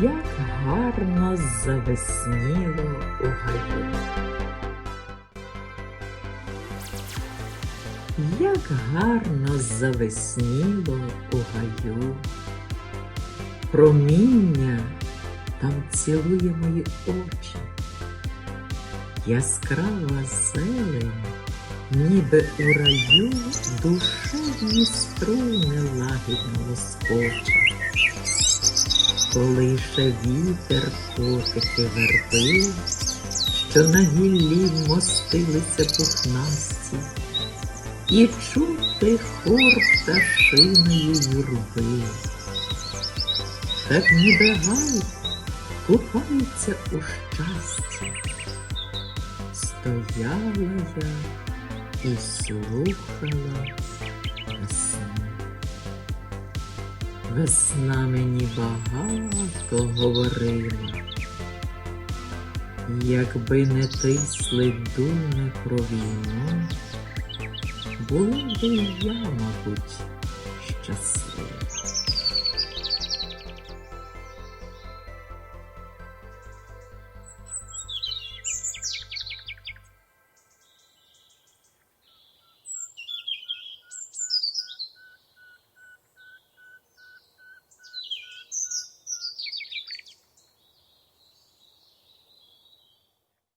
Як гарно завесніло у гаю. Як гарно завесніло у гаю. Проміння там цілує мої очі. Яскрава зелень, ніби у раю душевні струни лагідно лоскоче. Колише вітер котики верби, що на гіллі мостилися пухнасті, і чути хор пташиної юрби. Так ніби гай купається у щасті. Стояла я і слухала весну. Весна мені багато говорила, якби не тисли думи про війну, була б я, мабуть, щаслива.